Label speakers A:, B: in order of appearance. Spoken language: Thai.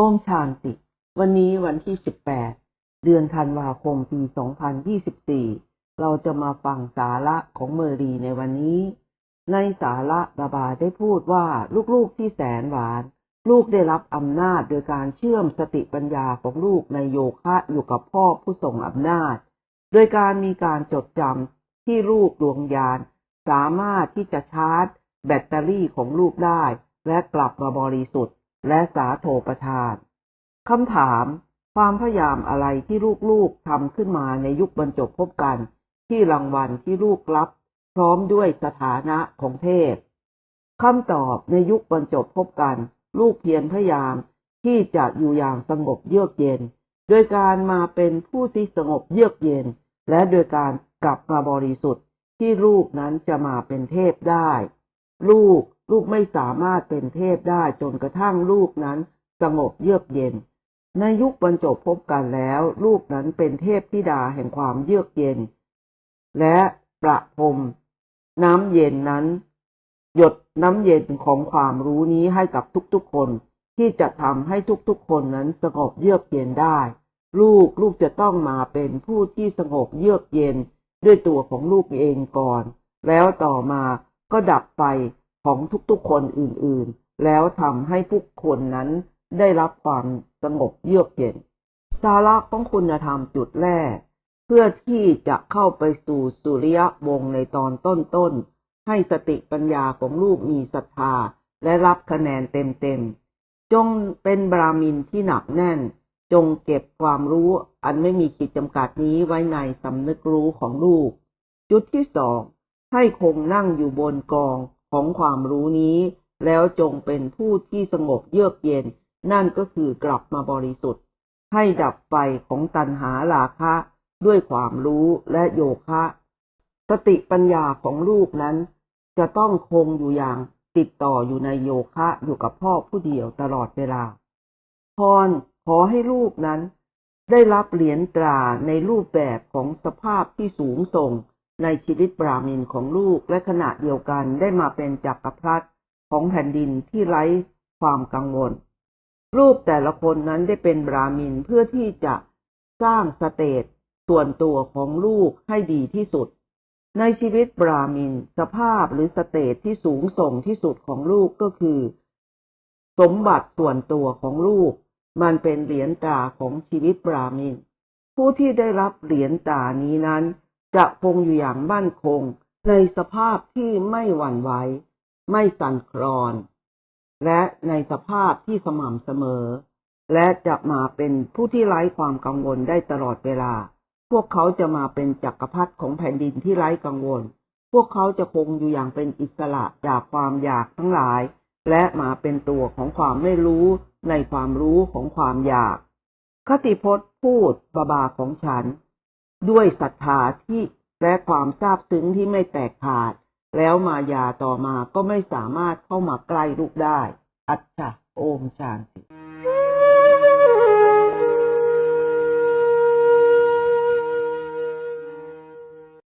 A: โอชานติวันนี้วันที่ 18 เดือนธันวาคม ปี 2024 เราจะมาฟังสาระของเมอรีในวันนี้ ในสาระบาบาได้พูดว่าลูกๆที่แสนหวาน ลูกได้รับอำนาจโดยการเชื่อมสติปัญญาของลูกในโยคะอยู่กับพ่อผู้ทรงอำนาจ โดยการมีการจดจำที่ลูกดวงยาน สามารถที่จะชาร์จ แบตเตอรี่ของลูกได้ และกลับมาบริสุทธิ์ และสาโทประทานคำถามความพยายามอะไรที่ลูกๆทำขึ้นมาในยุคบรรจบพบกัน ที่รางวัลที่ลูกรับ พร้อมด้วยสถานะของเทพคำตอบในยุคบรรจบพบกัน ลูกเพียรพยายามที่จะอยู่อย่างสงบเยือกเย็น โดยการมาเป็นผู้ที่สงบเยือกเย็น และโดยการกลับมาบริสุทธิ์ที่ลูกนั้นจะมาเป็นเทพได้ ลูก ลูกไม่สามารถเป็นเทพได้จนกระทั่งลูกนั้นสงบเยือกเย็น ในยุคบรรจบพบกันแล้ว ลูกนั้นเป็นเทพธิดาแห่งความเยือกเย็น และประพรมน้ำเย็นนั้น หยดน้ำเย็นของความรู้นี้ให้กับทุกๆคนที่จะทำให้ทุกๆคนนั้นสงบเยือกเย็นได้ ลูกลูกจะต้องมาเป็นผู้ที่สงบเยือกเย็นด้วยตัวของลูกเองก่อน แล้วต่อมา ก็ดับไฟของทุกๆคนอื่นๆ แล้วทำให้ผู้คนนั้นได้รับความสงบเยือกเย็น สาระของคุณธรรมจุดแรก เพื่อที่จะเข้าไปสู่สุริยะวงในตอนต้นๆ ให้สติปัญญาของลูกมีศรัทธาและรับคะแนนเต็มๆ จงเป็นบรามินที่หนักแน่น จงเก็บความรู้อันไม่มีขีดจำกัดนี้ไว้ในสำนึกรู้ของลูก จุดที่สอง ให้คงนั่งอยู่บนกองของความรู้นี้ แล้วจงเป็นผู้ที่สงบเยือกเย็น นั่นก็คือกลับมาบริสุทธิ์ ให้ดับไฟของตัณหาราคะด้วยความรู้และโยคะ สติปัญญาของลูกนั้น จะต้องคงอยู่อย่างติดต่ออยู่ในโยคะอยู่กับพ่อผู้เดียวตลอดเวลา พรขอให้ลูกนั้น ได้รับเหรียญตราในรูปแบบของสภาพที่สูงส่ง ในชีวิตบรามินของลูกและขณะเดียวกันได้มาเป็นจักรพรรดิของแผ่นดินที่ไร้ความกังวล รูปแต่ละคนนั้นได้เป็นบรามินเพื่อที่จะสร้างสเตตส่วนตัวของลูกให้ดีที่สุด ในชีวิตบรามินสภาพหรือสเตตที่สูงส่งที่สุดของลูกก็คือ สมบัติส่วนตัวของลูก มันเป็นเหรียญตราของชีวิตบรามิน ผู้ที่ได้รับเหรียญตานี้นั้น จะคงอยู่อย่างมั่นคงในสภาพที่ไม่หวั่นไหวไม่สั่นคลอน และในสภาพที่สม่ำเสมอ และจะมาเป็นผู้ที่ไร้ความกังวลได้ตลอดเวลา พวกเขาจะมาเป็นจักรพรรดิของแผ่นดินที่ไร้กังวล พวกเขาจะคงอยู่อย่างเป็นอิสระจากความอยากทั้งหลาย และมาเป็นตัวของความไม่รู้ในความรู้ของความอยาก คติพจน์พูดบาบาของฉัน ด้วยศรัทธาที่และความซาบซึ้งที่ไม่แตกขาด แล้วมายาต่อมาก็ไม่สามารถเข้ามาใกล้ลูกได้ อัจฉะโอมชานติ